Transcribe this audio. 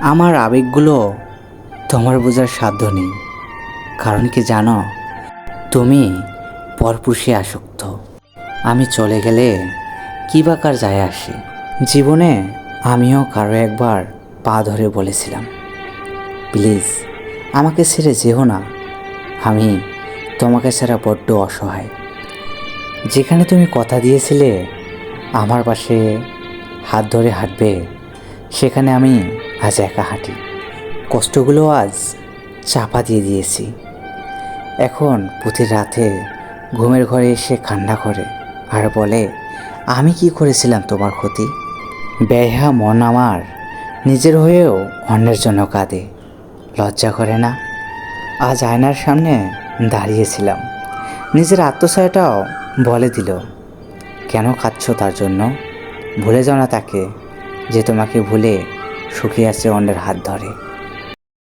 আমার আবেগগুলো তোমার বোঝার সাধ্য নেই। কারণ কি জানো? তুমি পরপুষে আসক্ত। আমি চলে গেলে কী বা কার যায় আসে? জীবনে আমিও কারও একবার পা ধরে বলেছিলাম, প্লিজ, আমাকে ছেড়ে যেও না। আমি তোমাকে ছাড়া বড্ড অসহায়। যেখানে তুমি কথা দিয়েছিলে, আমার পাশে হাত ধরে হাঁটবে, সেখানে আমি আজ একা হাঁটি। কষ্টগুলো আজ চাপা দিয়ে দিয়েছি। এখন প্রতি রাতে ঘুমের ঘরে এসে কান্না করে আর বলে, আমি কি করেছিলাম তোমার ক্ষতি? ব্যয়হা মন আমার নিজের হয়েও অন্যের জন্য কাঁদে। লজ্জা করে না? আজ আয়নার সামনে দাঁড়িয়েছিলাম। নিজের আত্মছায়াটাও বলে দিল, কেন খাচ্ছ তার জন্য? ভুলে যাও না তাকে যে তোমাকে ভুলে শুকিয়ে আছে অন্যের হাত ধরে।